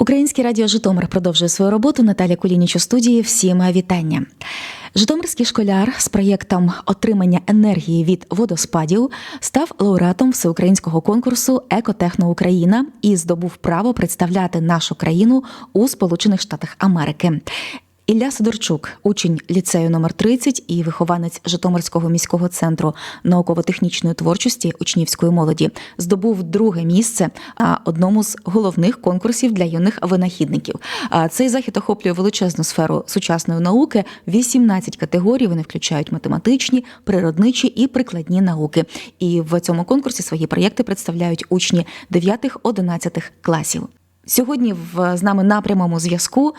Українське радіо Житомир продовжує свою роботу. Наталя Кулініч у студії. Всім вітання. Житомирський школяр з проєктом отримання енергії від водоспадів став лауреатом всеукраїнського конкурсу Екотехно Україна і здобув право представляти нашу країну у Сполучених Штатах Америки. Ілля Сидорчук, учень ліцею номер 30 і вихованець Житомирського міського центру науково-технічної творчості учнівської молоді, здобув друге місце одному з головних конкурсів для юних винахідників. А Цей захід охоплює величезну сферу сучасної науки. 18 категорій вони включають математичні, природничі і прикладні науки. І в цьому конкурсі свої проєкти представляють учні 9-11 класів. Сьогодні в з нами на прямому зв'язку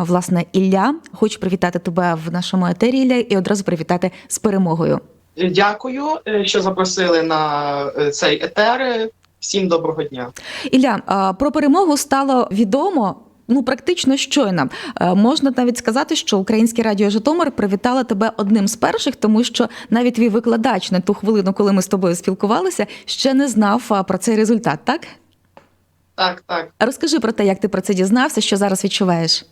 власне Ілля. Хочу привітати тебе в нашому етері Ілля, і одразу привітати з перемогою. Дякую, е, що запросили на е, цей етер. Всім доброго дня. Ілля, про перемогу стало відомо. Ну, практично щойно Е, можна навіть сказати, що Українське радіо Житомир привітала тебе одним з перших, тому що навіть твій викладач на ту хвилину, коли ми з тобою спілкувалися, ще не знав про цей результат. Так Так, так. розкажи про те, як ти про це дізнався, що зараз відчуваєш.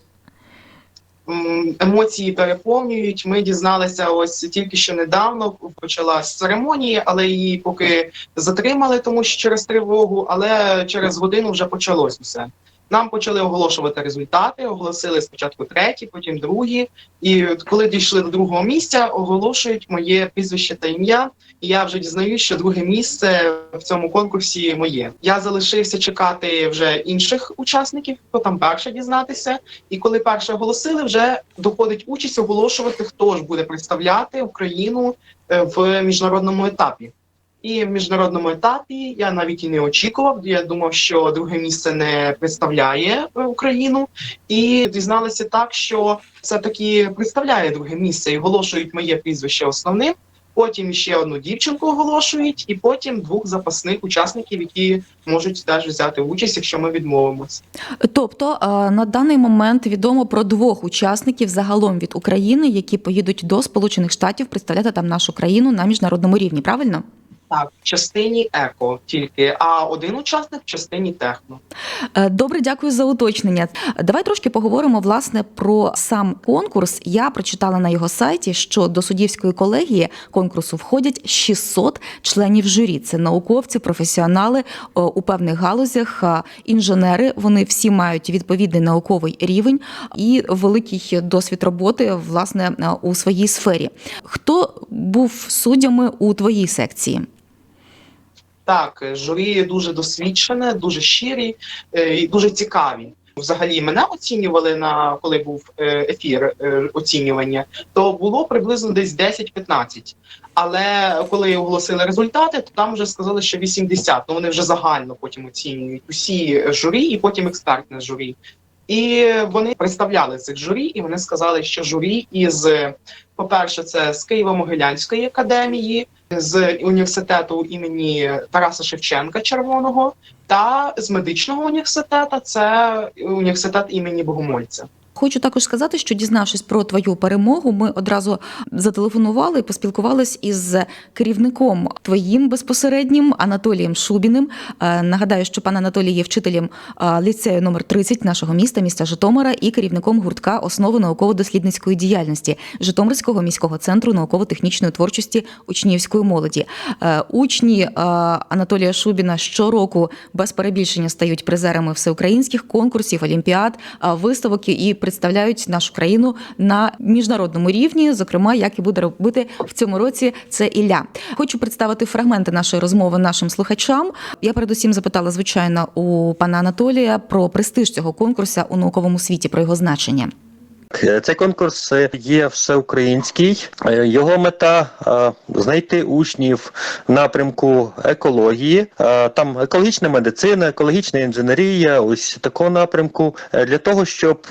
Емоції переповнюють. Ми дізналися ось тільки що недавно. Почалась церемонія, але її поки затримали, тому що через тривогу, але через годину вже почалось усе. Нам почали оголошувати результати. Оголосили спочатку треті, потім другі. І коли дійшли до другого місця, оголошують моє прізвище та ім'я. І я вже дізнаюсь, що друге місце в цьому конкурсі моє. Я залишився чекати вже інших учасників, хто там перше дізнатися. І коли перше оголосили, вже доходить участь оголошувати, хто ж буде представляти Україну е, в міжнародному етапі. І в міжнародному етапі я навіть і не очікував. Я думав, що друге місце не представляє е, Україну, і дізналися так, що все таки представляє друге місце і оголошують моє прізвище основним. Потім ще одну дівчинку оголошують, і потім двох запасних учасників, які можуть теж взяти участь, якщо ми відмовимося. Тобто е, на даний момент відомо про двох учасників загалом від України, які поїдуть до Сполучених Штатів представляти там нашу країну на міжнародному рівні. Правильно? Так, в частині еко тільки, а один учасник в частині техно. Е, Добре, дякую за уточнення. Давай трошки поговоримо власне про сам конкурс. Я прочитала на його сайті, що до суддівської колегії конкурсу входять 600 членів журі. Це науковці, професіонали е, у певних галузях, е, інженери. Вони всі мають відповідний науковий рівень і великий досвід роботи власне у своїй сфері. Хто був суддями у твоїй секції? Так, е, журі дуже досвідчене, дуже щирі е, і дуже цікаві. Взагалі мене оцінювали на коли був е, ефір оцінювання, то було приблизно десь 10-15. Але коли оголосили результати, то там вже сказали, що 80. Ну вони вже загально потім оцінюють усі журі і потім експертне журі. І вони представляли цих журі, і вони сказали, що журі із, по-перше, це з Києво-Могилянської академії, з університету імені Тараса Шевченка Червоного та з медичного університету це університет імені Богомольця. Хочу також сказати, що дізнавшись про твою перемогу, ми одразу зателефонували і поспілкувались із керівником твоїм безпосереднім Анатолієм Шубіним. Е, Нагадаю, що пан Анатолій є вчителем е, ліцею номер 30 нашого міста, міста Житомира, і керівником гуртка основи науково-дослідницької діяльності Житомирського міського центру науково-технічної творчості учнівської молоді. Е, Учні Анатолія Шубіна щороку без перебільшення стають призерами всеукраїнських конкурсів, олімпіад, виставок і представляють нашу країну на міжнародному рівні. Зокрема, як і буде робити в цьому році це Ілля. Хочу представити фрагменти нашої розмови нашим слухачам. Я передусім запитала, звичайно, у пана Анатолія про престиж цього конкурсу у науковому світі, про його значення. Е, Цей конкурс е, є всеукраїнський. Е, Його мета знайти учнів в напрямку екології, там екологічна медицина, екологічна інженерія, ось такого напрямку, для того, щоб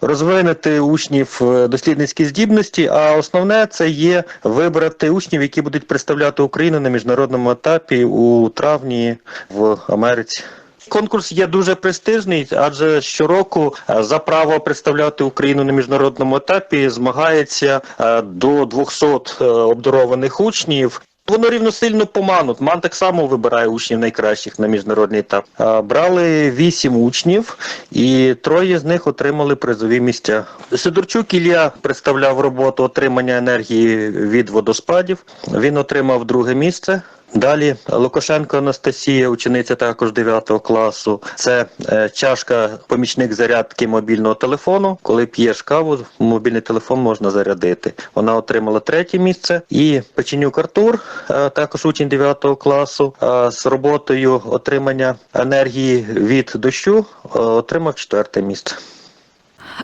розвинути учнів дослідницькі здібності. А основне це є вибрати учнів, які будуть представляти Україну на міжнародному етапі у травні в Америці. Конкурс є дуже престижний, адже щороку е, за право представляти Україну на міжнародному етапі змагається е, до 200 е, обдарованих учнів. Воно рівносильно по ману. Ман так само вибирає учнів найкращих на міжнародний етап. Брали вісім учнів, і троє з них отримали призові місця. Сидорчук Ілля представляв роботу отримання енергії від водоспадів. Він отримав друге місце. Далі Лукашенко Анастасія, учениця також 9 класу. Це е, чашка, помічник зарядки мобільного телефону. Коли п'єш каву, мобільний телефон можна зарядити. Вона отримала третє місце. І Печенюк Артур, е, також учень 9 класу, е, з роботою отримання енергії від дощу, е, отримав четверте місце.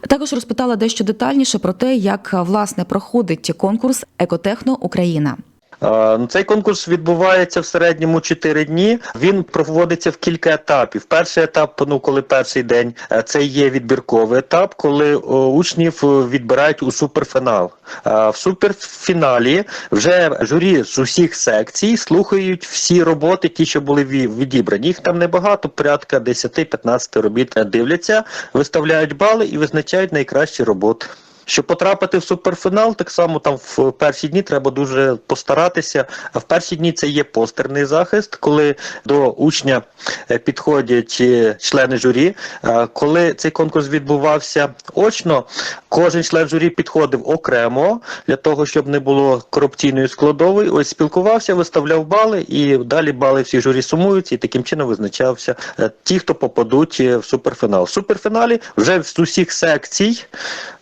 Також розпитала дещо детальніше про те, як власне проходить конкурс Екотехно Україна. Е, ну, Цей конкурс відбувається в середньому 4 дні. Він проводиться в кілька етапів. Перший етап, ну коли перший день, е, це є відбірковий етап, коли учнів е, відбирають у суперфінал. В суперфіналі вже журі з усіх секцій слухають всі роботи, ті, що були ві- відібрані. Їх там небагато, порядка 10-15 робіт дивляться, виставляють бали і визначають найкращі роботи. Щоб потрапити в суперфінал, так само там в перші дні треба дуже постаратися. А в перші дні це є постерний захист, коли до учня е, підходять е, члени журі. Е, Коли цей конкурс відбувався очно, кожен член журі підходив окремо для того, щоб не було корупційної складової. Ось спілкувався, виставляв бали, і далі бали всі журі сумуються, і таким чином визначався ті, хто попадуть в суперфінал. В суперфіналі вже з усіх секцій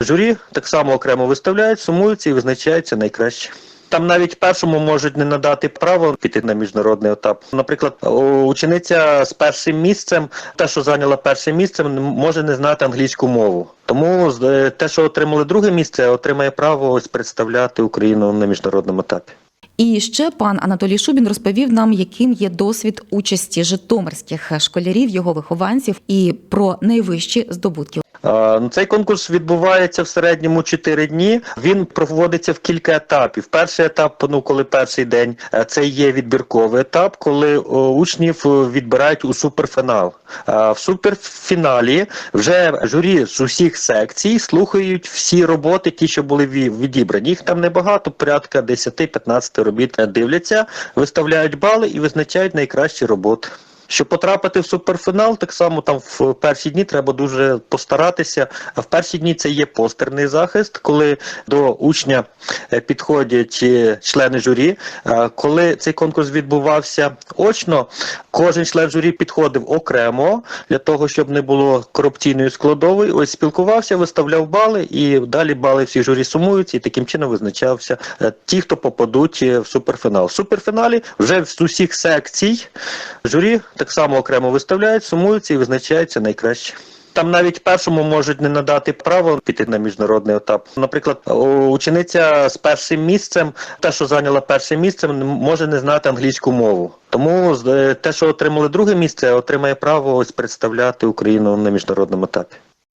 журі так само окремо виставляють, сумуються і визначаються найкраще. Там навіть першому можуть не надати право піти на міжнародний етап. Наприклад, учениця з першим місцем, те, що зайняла перше місце, може не знати англійську мову. Тому е, те, що отримали друге місце, отримає право ось представляти Україну на міжнародному етапі. І ще пан Анатолій Шубін розповів нам, яким є досвід участі житомирських школярів, його вихованців, і про найвищі здобутки. Е, ну, Цей конкурс відбувається в середньому 4 дні. Він проводиться в кілька етапів. Перший етап, ну коли перший день, е, це є відбірковий етап, коли учнів е, відбирають у суперфінал. В суперфіналі вже журі з усіх секцій слухають всі роботи, ті, що були ві- відібрані. Їх там небагато, порядка 10-15 робіт дивляться, виставляють бали і визначають найкращі роботи. Щоб потрапити в суперфінал, так само там в перші дні треба дуже постаратися. А в перші дні це є постерний захист, коли до учня е, підходять е, члени журі. Е, Коли цей конкурс відбувався очно, кожен член журі підходив окремо для того, щоб не було корупційної складової. Ось спілкувався, виставляв бали, і далі бали всі журі сумуються, і таким чином визначався ті, хто попадуть в суперфінал. В суперфіналі вже з усіх секцій журі так само окремо виставляють, сумуються і визначаються найкраще. Там навіть першому можуть не надати право піти на міжнародний етап. Наприклад, учениця з першим місцем, те, що зайняла перше місце, може не знати англійську мову. Тому е, те, що отримали друге місце, отримає право ось представляти Україну на міжнародному етапі.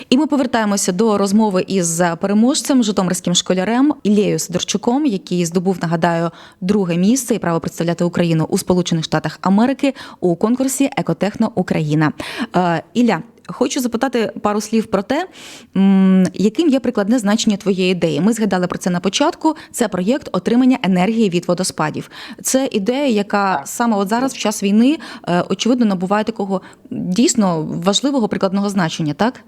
І ми повертаємося до розмови із переможцем, житомирським школярем Іллею Сидорчуком, який здобув, нагадаю, друге місце і право представляти Україну у Сполучених Штатах Америки у конкурсі Екотехно Україна. Е, Ілля, хочу запитати пару слів про те, яким є прикладне значення твоєї ідеї. Ми згадали про це на початку. Це проєкт отримання енергії від водоспадів. Це ідея, яка саме от зараз, в час війни, е, очевидно, набуває такого дійсно важливого прикладного значення, так?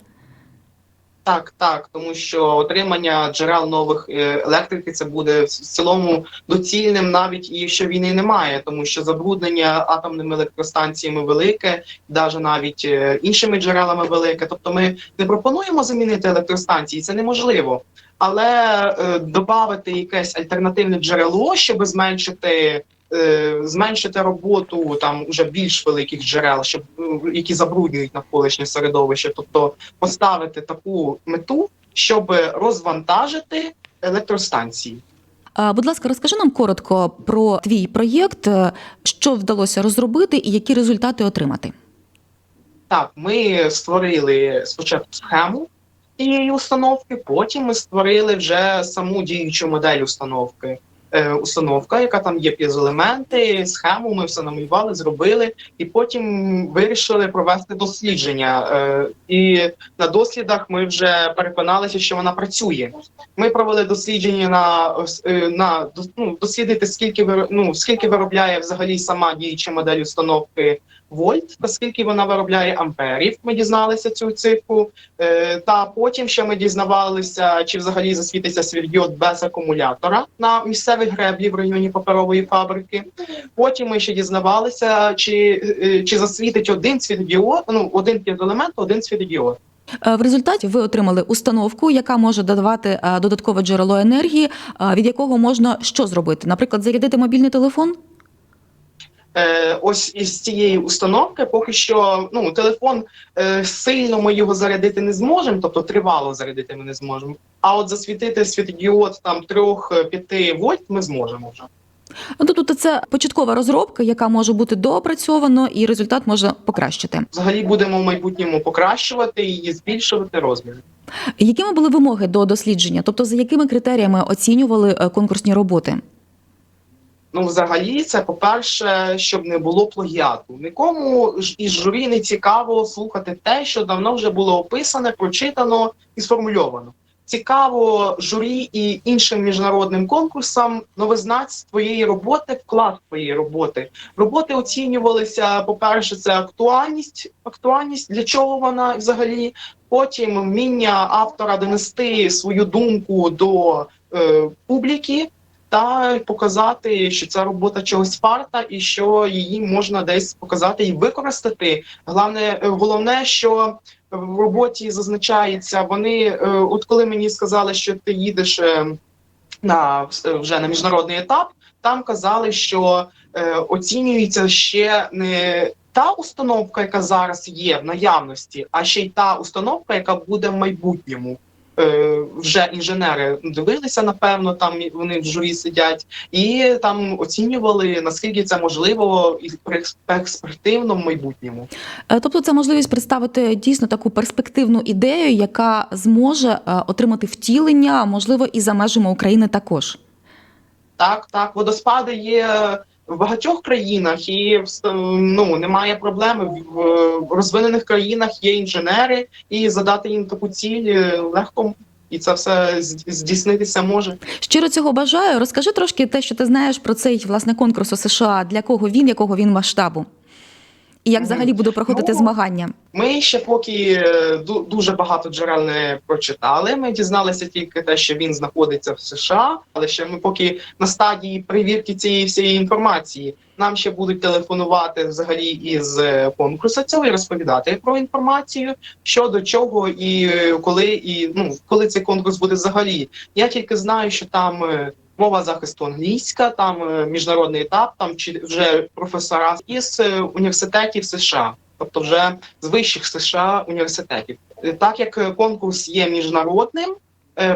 Так, так, тому що отримання джерел нових е, електрики це буде в цілому доцільним, навіть і що війни немає, тому що забруднення атомними електростанціями велике, навіть навіть е, іншими джерелами велике. Тобто, ми не пропонуємо замінити електростанції, це неможливо. Але е, додати якесь альтернативне джерело, щоб зменшити. Е, Зменшити роботу там уже більш великих джерел, щоб е, які забруднюють навколишнє середовище, тобто поставити таку мету, щоб розвантажити електростанції. Будь ласка, розкажи нам коротко про твій проєкт, е, що вдалося розробити і які результати отримати. Так, ми створили спочатку схему цієї установки, потім ми створили вже саму діючу модель установки. Е, установка, яка там є п'єзоелементи, схему. Ми все намалювали, зробили, і потім вирішили провести дослідження. Е, і на дослідах ми вже переконалися, що вона працює. Ми провели дослідження на, е, на ну, дослідити, скільки ну, скільки виробляє взагалі сама діюча модель установки вольт, та скільки вона виробляє амперів. Ми дізналися цю цифру. Е, та потім ще ми дізнавалися, чи взагалі засвітиться свірдіод без акумулятора на місцевій греблі в районі паперової фабрики. Потім ми ще дізнавалися, чи, е, чи засвітить один світлодіод, ну один п'єзоелемент, один світлодіод. Е, В результаті ви отримали установку, яка може додавати додаткове джерело енергії, від якого можна що зробити? Наприклад, зарядити мобільний телефон? Е, ось із цієї установки поки що ну телефон е, сильно ми його зарядити не зможемо, тобто тривало зарядити ми не зможемо. А от засвітити світодіод там 3-5 вольт ми зможемо вже. Ну, Тобто це початкова розробка, яка може бути доопрацьована, і результат може покращити. Взагалі будемо в майбутньому покращувати і збільшувати розміри. Якими були вимоги до дослідження? Тобто, за якими критеріями оцінювали е, конкурсні роботи? Ну, взагалі, це по-перше, щоб не було плагіату. Нікому ж із журі не цікаво слухати те, що давно вже було описане, прочитано і сформульовано. Цікаво журі і іншим міжнародним конкурсам новизнати твоєї роботи, вклад твоєї роботи. Роботи оцінювалися, по-перше, це актуальність, актуальність, для чого вона взагалі. Потім вміння автора донести свою думку до е, публіки та показати, що ця робота чогось варта, і що її можна десь показати і використати. Головне, е, головне, що в роботі зазначається, вони е, от коли мені сказали, що ти їдеш е, на вже на міжнародний етап, там казали, що оцінюється ще не та установка, яка зараз є в наявності, а ще й та установка, яка буде в майбутньому. Е, вже інженери дивилися, напевно, там вони в журі сидять, і там оцінювали наскільки це можливо і перспективно в майбутньому. Е, Тобто, це можливість представити дійсно таку перспективну ідею, яка зможе е, отримати втілення, можливо, і за межами України також. Так, так, водоспади є в багатьох країнах, і ну немає проблеми. В в розвинених країнах є інженери, і задати їм таку ціль е, легко, і це все здійснитися може. Щиро цього бажаю. Розкажи трошки те, що ти знаєш про цей власне конкурс у США, для кого він, якого він масштабу, і як взагалі буде проходити Ну, змагання. Ми ще поки е, дуже багато джерел не прочитали. Ми дізналися тільки те, що він знаходиться в США, але ще ми поки на стадії перевірки цієї всієї інформації. Нам ще будуть телефонувати взагалі із е, конкурсу цього і розповідати про інформацію, що до чого і е, коли, і ну коли цей конкурс буде взагалі. Я тільки знаю, що там. Мова захисту англійська, там е, міжнародний етап, там чи вже професора із е, університетів США, тобто вже з вищих США університетів. Е, Так як конкурс є міжнародним,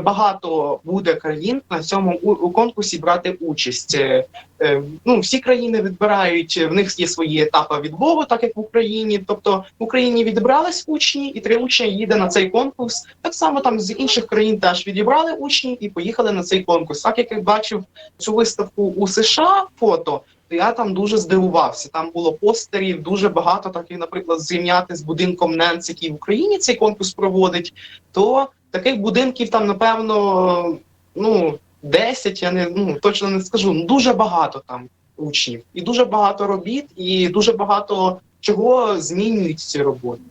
багато буде країн на цьому конкурсі брати участь. Е, е, Ну, всі країни відбирають, в них є свої етапи відбору, так як в Україні. Тобто в Україні відібрались учні, і три учні їде на цей конкурс. Так само там з інших країн теж відібрали учні і поїхали на цей конкурс. Так як я бачив цю виставку у США фото. То я там дуже здивувався. Там було постерів дуже багато, таких, наприклад, зрівняти з будинком Ненц, який в Україні цей конкурс проводить. То таких будинків там, напевно, ну 10, я не ну точно не скажу. Ну дуже багато там учнів, і дуже багато робіт, і дуже багато чого змінюють ці роботи.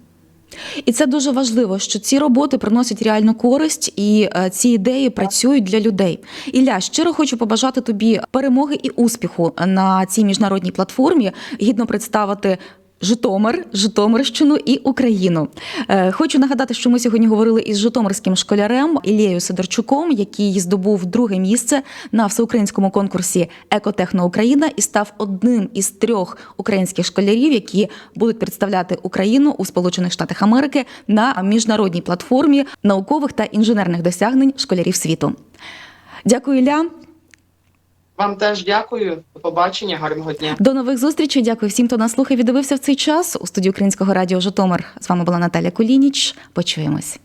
І це дуже важливо, що ці роботи приносять реальну користь, і е, ці ідеї працюють для людей. Ілля, щиро хочу побажати тобі перемоги і успіху на цій міжнародній платформі, гідно представити. Житомир, Житомирщину і Україну. Е, Хочу нагадати, що ми сьогодні говорили із житомирським школярем Ілією Сидорчуком, який здобув друге місце на всеукраїнському конкурсі Екотехно Україна і став одним із трьох українських школярів, які будуть представляти Україну у Сполучених Штатах Америки на міжнародній платформі наукових та інженерних досягнень школярів світу. Дякую, Ілля. Вам теж дякую. До побачення, гарного дня. До нових зустрічей. Дякую всім, хто нас слухав і дивився в цей час. У студії Українського радіо Житомир. З вами була Наталя Кулініч. Почуємось.